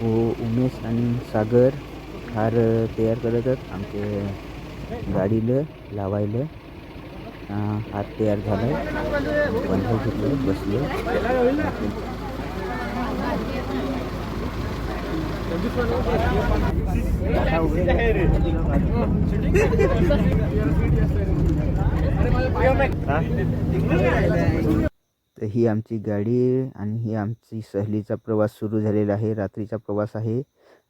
हो उमेश आणि सागर हार तयार करतात. आमचे गाडीला लावायला. हात तयार झाले बंद घेतले बसले. तर ही आमची गाडी आणि ही आमची सहलीचा प्रवास सुरू झालेला आहे रात्रीचा प्रवास आहे.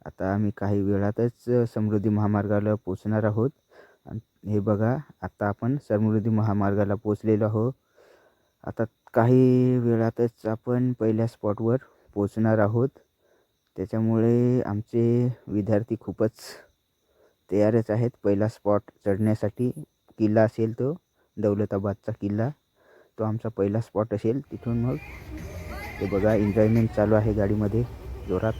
आता आम्ही काही वेळातच समृद्धी महामार्गाला पोचणार आहोत. हे बघा आत्ता आपण समृद्धी महामार्गाला पोचलेलो आहोत. आता काही वेळातच आपण पहिल्या स्पॉटवर पोचणार आहोत. त्याच्यामुळे आमचे विद्यार्थी खूपच तयारच आहेत. पहिला स्पॉट चढण्यासाठी किल्ला असेल तो दौलताबादचा किल्ला. तो आमचा पहिला स्पॉट असेल. तिथून मग ते बघा एन्जॉयमेंट चालू आहे गाडीमध्ये. जोरात.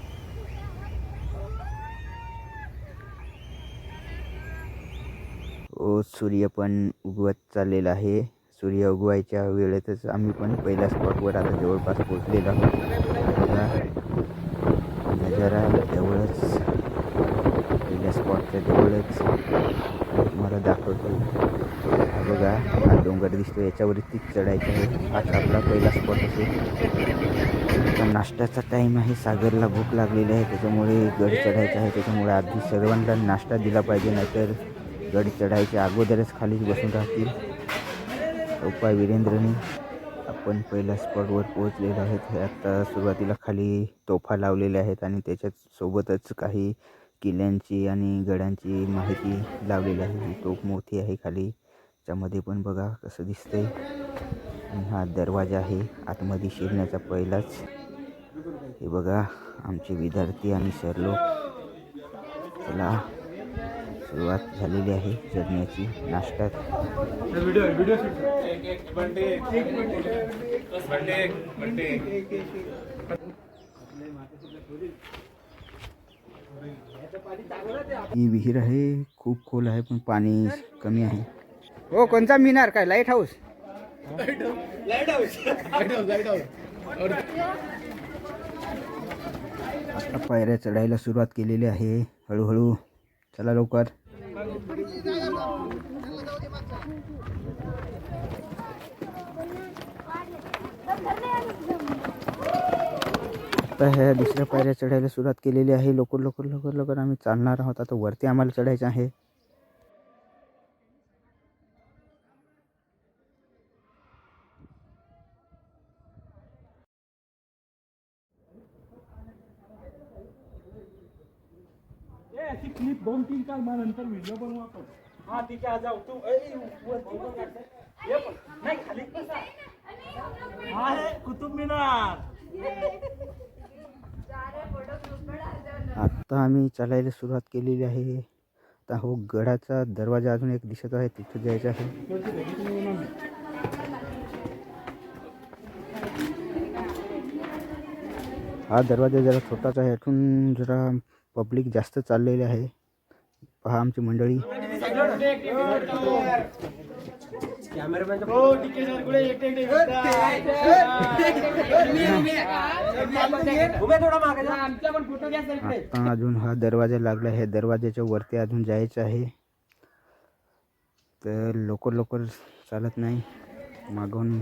रोज सूर्य पण उगवत चाललेला आहे. सूर्य उगवायच्या वेळेतच आम्ही पण पहिल्या स्पॉटवर आता जवळपास पोचलेलो आहोत. नजारा जवळच पहिल्या स्पॉटच्या जवळच. तुम्हाला दाखवतो. बघा हा डोंगर दिसतो याच्यावरती चढायचं आहे. हाच आपला पहिला स्पॉट असेल. नाश्त्याचा टाईम आहे. सागरला भूक लागलेली आहे. त्याच्यामुळे गड चढायचं आहे. त्याच्यामुळे आधी सर्वांना नाश्ता दिला पाहिजे नाहीतर गड चढायच्या अगोदरच खालीच बसून राहतील. उपाय वीरेंद्रने. आपण पहिल्या स्पॉटवर पोहोचलेलो आहेत. हे आता सुरुवातीला खाली तोफा लावलेल्या आहेत आणि त्याच्यात सोबतच काही किल्ल्यांची आणि गडांची माहिती लावलेली आहे. ही तोफ मोठी आहे खाली. त्यामध्ये पण बघा कसं दिसतंय. आणि हा दरवाजा आहे. आतमध्ये शिरण्याचा पहिलाच. हे बघा आमचे विद्यार्थी आणि सर लोक. चला. सुरुवात झालेली आहे चढण्याची नाश्त्यात ही विहीर आहे खूप खोल आहे पण पाणी कमी आहे. हो कोणता मिनार काय? लाइट हाऊस आता पायऱ्या चढायला सुरुवात केलेली आहे. हळूहळू चला लवकर. आता ह्या दुसऱ्या पायऱ्या चढायला सुरुवात केलेली आहे. लवकर लवकर लवकर लवकर आम्ही चालणार आहोत. आता वरती आम्हाला चढायचं आहे अशी क्लिप दोन तीन काल मग नंतर व्हिडिओ बनवू आपण. हा ठीक आहे जाऊ. तू. नाही खाली कसा हा आहे कुतुब मिनार. आता आम्ही चालायला सुरुवात केलेली आहे. आता हो गडाचा दरवाजा अजून एक दिसत आहे तिथे जायचं आहे. हा दरवाजा जरा छोटाच आहे यातून जरा पब्लिक जास्त चाललेले आहे. पहा आमची मंडळी. आता अजून हा दरवाजा लागला आहे. दरवाजाच्या वरती अजून जायचं आहे. तर लवकर लवकर चालत नाही. मागून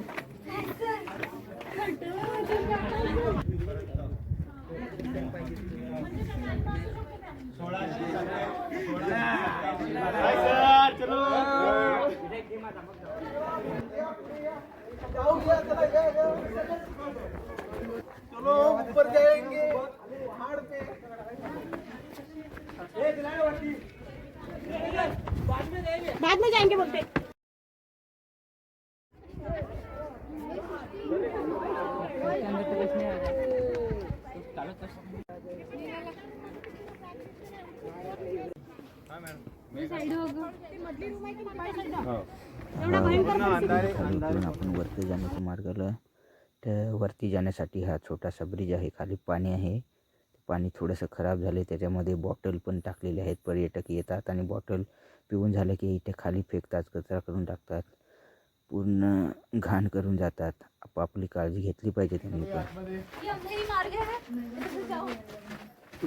आपण वरती जाण्याच्या मार्गाला तर वरती जाण्यासाठी हा छोटासा ब्रिज आहे. खाली पाणी आहे. पाणी थोडंसं खराब झाले त्याच्यामध्ये बॉटल पण टाकलेले आहेत. पर्यटक येतात आणि बॉटल पिऊन झालं की इथे खाली फेकतात कचरा करून टाकतात. पूर्ण घाण करून जातात. आपापली काळजी घेतली पाहिजे त्यांनी पण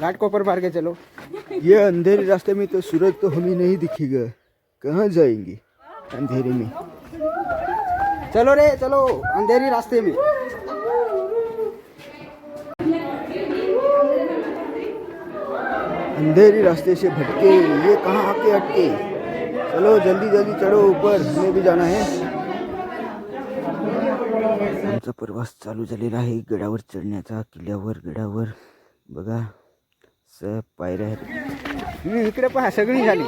घाट कोपर पार के चलो. ये अंधेरे रास्ते में तो सूरज तो हमें नहीं दिखेगा. कहाँ जाएँगे अंधेरे में? चलो रे चलो अंधेरी रास्ते में. अंधेरी रास्ते से भटके ये कहाँ आके अटके? चलो जल्दी जल्दी चढ़ो ऊपर हमें भी जाना है. आमचा प्रवास चालू झालेला आहे. गडावर चढण्याचा किल्ल्यावर गडावर. बघा स पायऱ्या आहेत. हम्म, इकडे पहा सगळी झाली.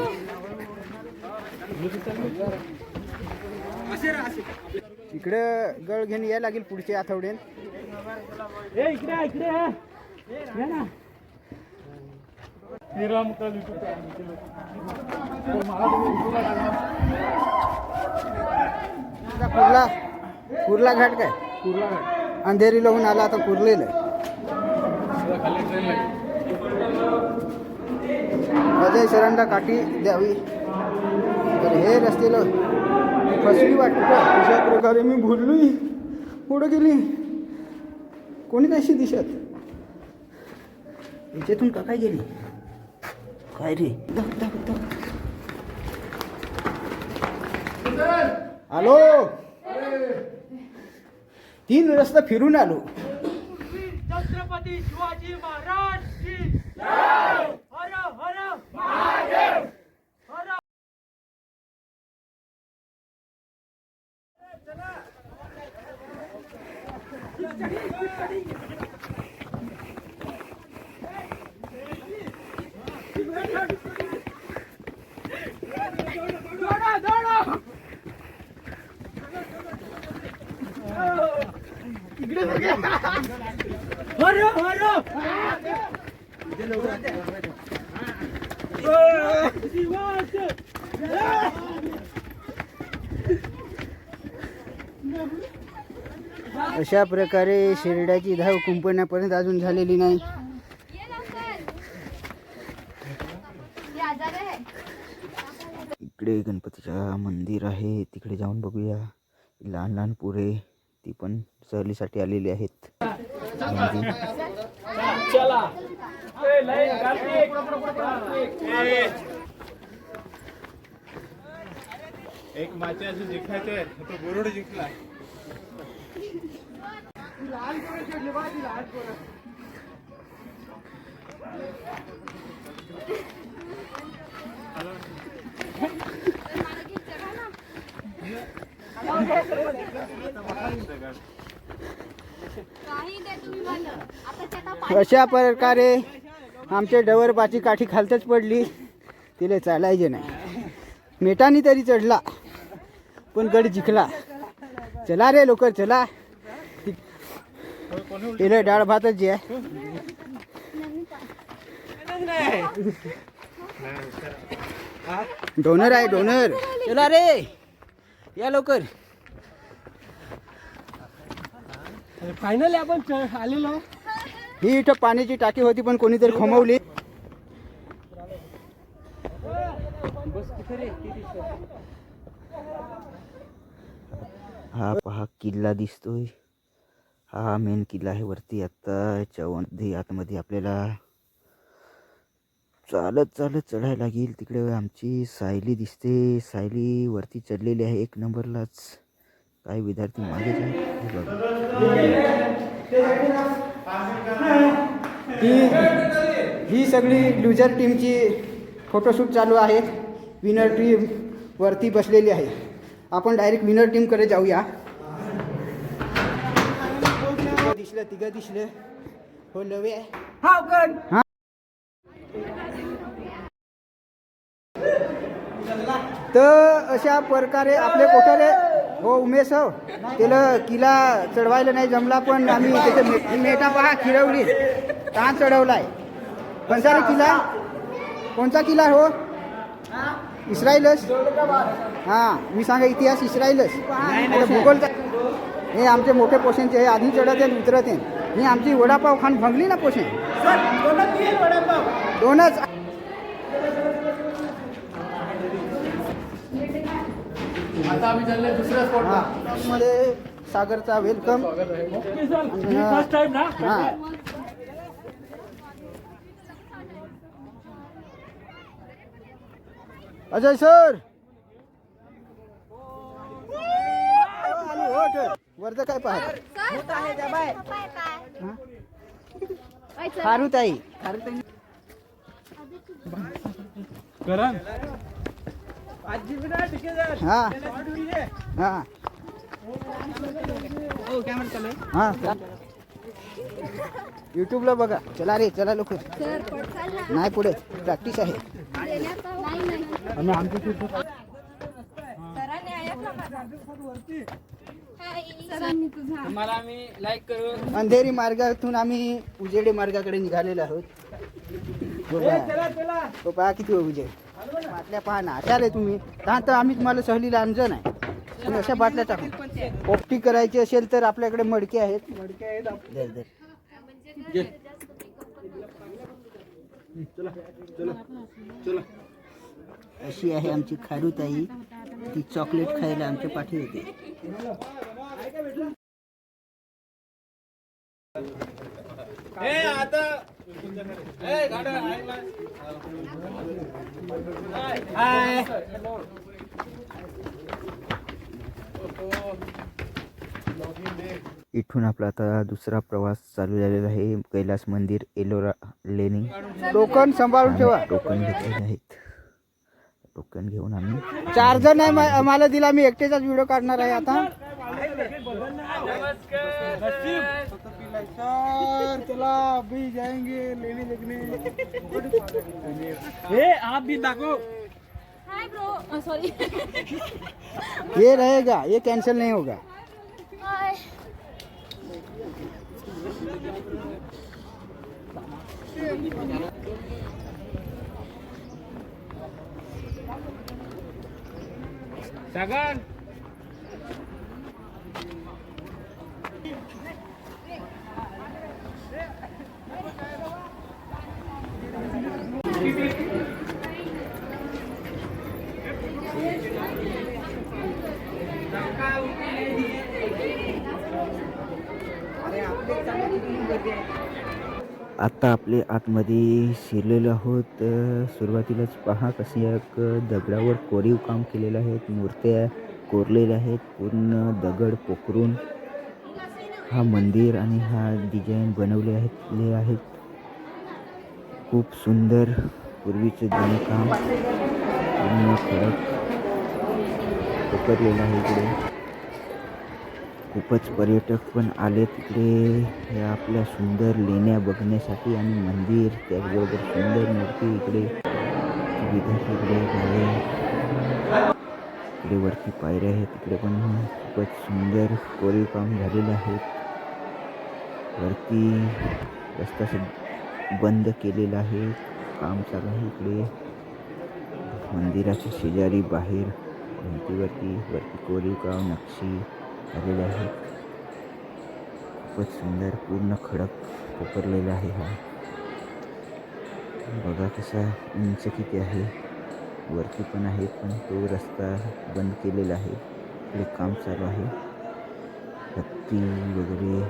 इकडे गळ घेऊन यायला लागेल पुढच्या आठवड्यात. ये कुर्ला कुर्ला घाट काय? कुर्ला घाट. अंधेरी लावून आला आता कुरलेलं तुला अजय सरांना काठी द्यावी. तर हे रस्त्याला फसली वाटतं. अशा प्रकारे मी भुललोय. पुढं गेली. कोणी तशी दिसत याच्यातून का काय गेली? काय रे? दाख दाख दाख हॅलो? तीन रस्ता फिरून आलो. छत्रपती शिवाजी महाराज की जय! हर हर महादेव हर हर हर शिवाजी अशा प्रकारे शेरड्याची धाव कुंपण्यापर्यंत अजून झालेली नाही. इकडे गणपतीचा मंदिर आहे. तिकडे जाऊन बघूया. लहान लहान पुरे. ती पण सहलीसाठी आलेली आहेत. एक माचे अजून जिंकायचे तो बोरोड जिंकला. अशा प्रकारे आमच्या डवरपाची काठी खालतच पडली तिला चालायचे नाही. मेटानी तरी चढला पण गड जिंकला. चला रे लोक चला. तिला डाळ भातच जे आहे. डोनर आहे डोनर. चला रे या लवकर. फायनली आपण च- आलेलो ही इथं पाण्याची टाकी होती पण कोणीतरी खमवली. हा पहा किल्ला दिसतोय. हा मेन किल्ला आहे वरती आता याच्यामध्ये आतमध्ये आपल्याला चालत चालत चढायला लागेल. तिकडे आमची सायली दिसते. सायली वरती चढलेली आहे एक नंबरलाच. काही विद्यार्थी मागेच जाईल. हे बघा. ही ही सगळी लुजर टीमची फोटोशूट चालू आहे. विनर टीम वरती बसलेली आहे. आपण डायरेक्ट विनर टीमकडे जाऊया. दिसलं तिघं दिसलं. हो नवे. हा? तर अशा प्रकारे आपले कोठारे हो उमेश हो. त्याला किला चढवायला नाही जमला पण आम्ही त्याचे मे- मेटा पहा खिरवली. का चढवलाय? पंसारी किल्ला? कोणता किल्ला हो? इस्रायलच? हा मी सांगा इतिहास इस्रायलच. भूगोलचा हे आमचे मोठे पोषणचे हे आधी चढत आहेत उतरत आहेत. ही आमची वडापाव खान भंगली ना पोषण दोनच. आता आम्ही चाललोय दुसऱ्या स्पॉटमध्ये सागरचा वेलकम फर्स्ट टाइम ना? हा. अजय सर. वरचं काय पाहत खारुताई खारुताई करण? हा. हा. हा. युट्यूबला बघा. चला रे चला लोक नाही पुढे. प्रॅक्टिस आहे. अंधेरी मार्गातून आम्ही उजेडे मार्गाकडे निघालेलो आहोत. पहा. पहा किती उजेड. बाटल्या पहा ना अशा रे तुम्ही. तर आम्ही तुम्हाला सहलीला आणजो नाही तुम्ही अशा बाटल्या टाकून पोपटी करायची असेल तर आपल्याकडे मडके आहेत. मडके आहेत. अशी आहे आमची खारुताई. ती चॉकलेट खायला आमच्या पाठी होते इथून आपला आता दुसरा प्रवास चालू झालेला आहे. कैलास मंदिर एलोरा लेणी. टोकन सांभाळून ठेवा. टोकन घेतलेले आहेत. टोकन घेऊन आम्ही चार जण आहे मा- मला दिला मी एकटेचाच व्हिडिओ काढणार आहे आता. चला अभी जाएँगे लेने देखने। हे आप भी हाय ब्रो सॉरी ये रहेगा ये कैंसिल नहीं होगा। हाय आत्ता आता आपले आतमध्ये शिरलेलो आहोत. सुरुवातीलाच पहा कशी एक दगडावर कोरीव काम केलेलं आहेत मूर्त्या कोरलेल्या आहेत. पूर्ण दगड पोखरून हा मंदिर आणि हा डिझाईन बनवले आहेत ले आहेत. खूप सुंदर पूर्वीचं जुनं काम पूर्ण खडक पकडलेलं आहे इकडे. खूपच पर्यटक पण आले तिकडे या आपल्या सुंदर लेण्या बघण्यासाठी आणि मंदिर त्याचबरोबर सुंदर मूर्ती इकडे. इकडे झाले इकडे वरती पायऱ्या आहेत तिकडे पण खूपच सुंदर कोरीव काम झालेलं आहे. वरती रस्ता बंद केलेला आहे. काम चालू आहे इकडे. मंदिराच्या शेजारी बाहेर भिंतीवरती वरती कोरीव काम नक्षी आलेले आहे खूपच सुंदर पूर्ण खडक पोखरलेला आहे हा. बघा कसा उंच किती आहे. वरती पण आहे पण तो रस्ता बंद केलेला आहे. इकडे काम चालू आहे. हत्ती वगैरे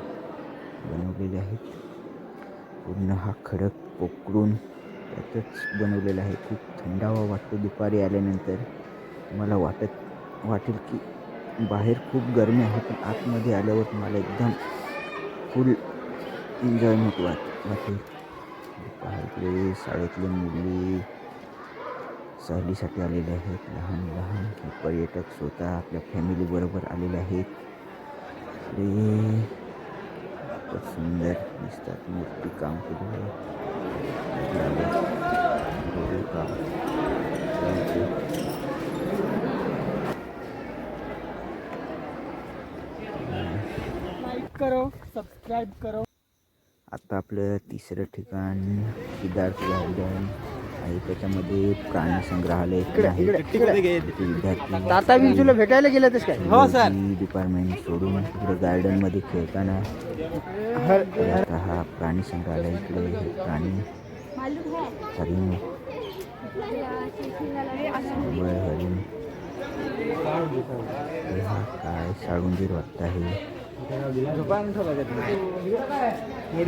बनवलेले आहेत. पूर्ण हा खडक पोखरून त्यातच बनवलेलं आहे. खूप थंडावा वाटतो दुपारी आल्यानंतर. मला वाटत वाटेल की बाहेर खूप गरमी आहे पण आतमध्ये आल्यावर मला एकदम फुल एन्जॉयमेंट वाट वाटेल. पहा शाळेतले मुली सहलीसाठी आलेले आहेत. लहान लहान पर्यटक स्वतः आपल्या फॅमिलीबरोबर आलेले आहेत. आणि खूपच सुंदर दिसतात मूर्ती काम केलेलं आहे काम करो सबस्क्राईब करो. आता आपलं तिसरं ठिकाण सिद्धार्थ गार्डन. आहे. त्याच्यामध्ये प्राणी संग्रहालय विंचूला भेटायला गेलं तस काय? हो सर. डिपार्टमेंट सोडून गार्डन मध्ये खेळताना आता हा प्राणी संग्रहालय इकडे प्राणी हरिण. हरिण काय साळुंजीर वाटत आहे. हे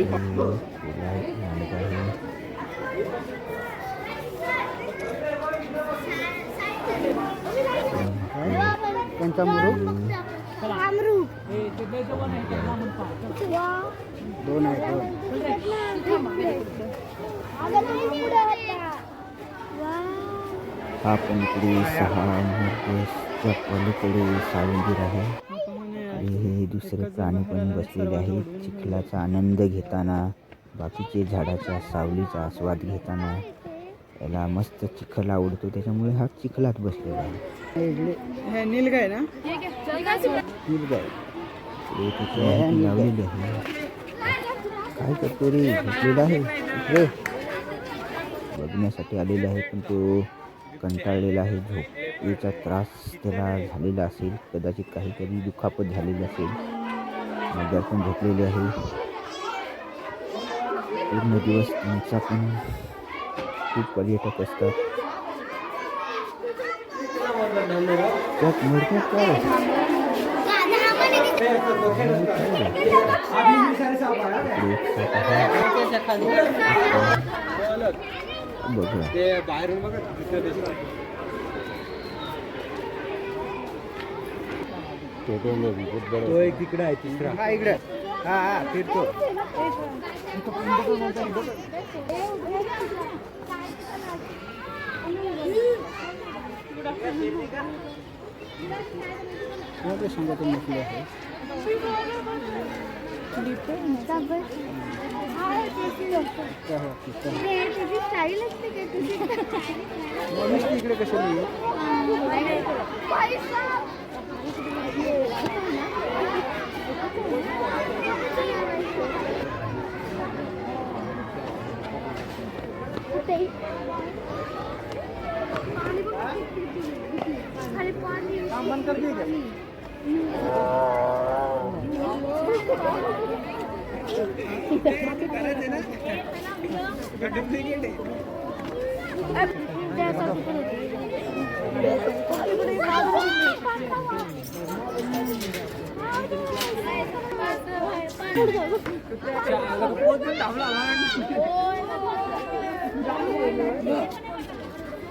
त्यांचा मुरुग? दोन आहेत दोन हा पण इकडे सहा च्या पलीकडे सावंगीर आहे. हे दुसरे प्राणी पण बसलेले आहेत चिखलाचा आनंद घेताना बाकीचे झाडाच्या सावलीचा आस्वाद घेताना याला मस्त चिखल आवडतो त्याच्यामुळे हा चिखलात बसलेला आहे. ना? लावलेली काय करतो रे? झोपलेला आहे. इकडे बघण्यासाठी आलेला आहे पण तो कंटाळलेला आहे. झोपेचा त्रास त्याला झालेला असेल. कदाचित काहीतरी दुखापत झालेली असेल. मगर पण झोपलेले आहे. पूर्ण दिवस त्यांचा पण खूप पर्यटक असतात. त्यात मरतात काय बघा तो एक तिकडे आहे तिसरा. हा इकडे. हा हा फिरतो. कोणते सांगतो म्हटलं आहे त्या हो, तिथं. स्टाईल असते काय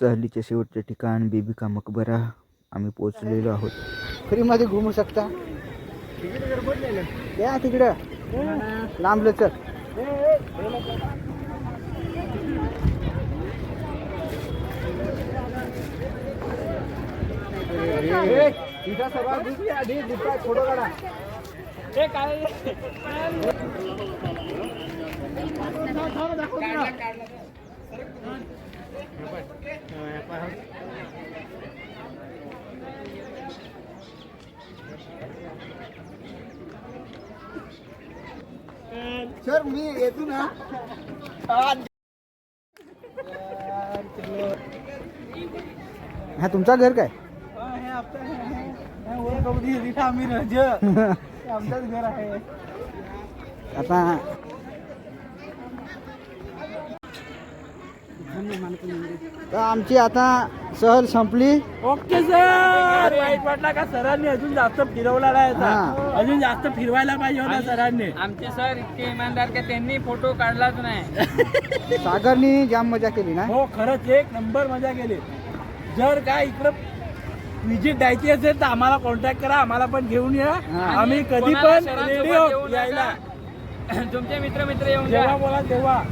सहलीचे शेवटचे ठिकाण बीबिका मकबरा आम्ही पोचलेलो आहोत. फ्रीमध्ये घुमू शकता. या तिकडं. लांबलं चल. काय सर मी येतो ना हा तुमचा घर काय आम्ही रज आमचंच घर आहे आता तर आमची आता सहल संपली. Okay sir. वाईट वाटला का सरांनी अजून जास्त फिरवला नाही आता. हा. अजून जास्त फिरवायला पाहिजे होता सरांनी. आमचे सर इतके इमानदार का त्यांनी फोटो काढलाच नाही. सागरनी जाम मजा केली ना? हो खरंच एक नंबर मजा केली. जर काय इकडं विजिट द्यायची असेल तर आम्हाला कॉन्टॅक्ट करा. आम्हाला पण घेऊन या. हा. आम्ही कधी कोणाला पण सरांसोबत रेडी येऊ नका. यायला. तुमचे मित्र मित्र येऊन जा जेव्हा बोला तेव्हा.